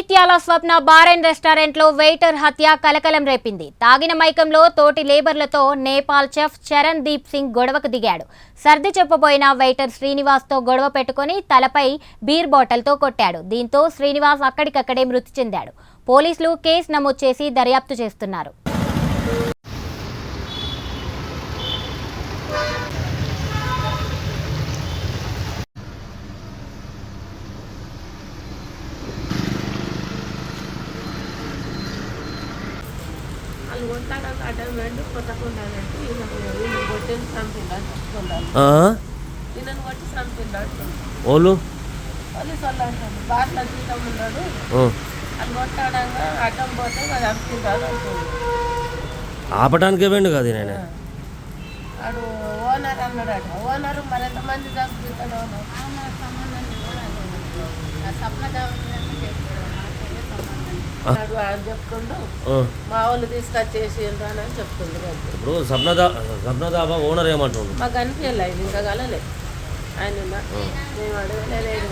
Jagtial Swapna bar and రెస్టారెంట్లో waiter హత్య కలకలం రేపింది. తాగిన మైకంలో తోటి లేబర్లతో నేపాల్ చెఫ్ చరణ్ దీప్ సింగ్ గొడవకు దిగాడు. సర్ది చెప్పబోయిన వెయిటర్ శ్రీనివాస్తో గొడవ పెట్టుకుని తలపై బీర్ బాటిల్తో కొట్టాడు. దీంతో శ్రీనివాస్ అక్కడికక్కడే మృతి చెందాడు. పోలీసులు కేసు నమోదు చేసి దర్యాప్తు చేస్తున్నారు. వాళ్ళు కొట్టాక అడ్డం వెండి కొట్టకుండానంటే ఈయన ఈయన చంపిండాడు ఈయనను కొట్టి చంపిండాడు ఓళ్ళు పోలీసు వాళ్ళు అంటారు బాట్ల జీతం ఉన్నాడు అది కొట్టాడంగా అడ్డం పోతే చంపిండాడు అంటుంది ఆపటానికే వెండు కదా నేను వాడు ఓనర్ అన్నాడట ఓనర్ మరి ఎంతమంది చంపుతాడు వాడు చెప్తుండు మా వాళ్ళు తీసుకొచ్చేసి అని చెప్తుండ్రు అంతే. ఇప్పుడు సప్నదా సప్నదాబా ఓనర్ ఏమంటుండు మాకు అనిపించలేదు ఇంకా కలలే ఆయన. మేము అడగలేదు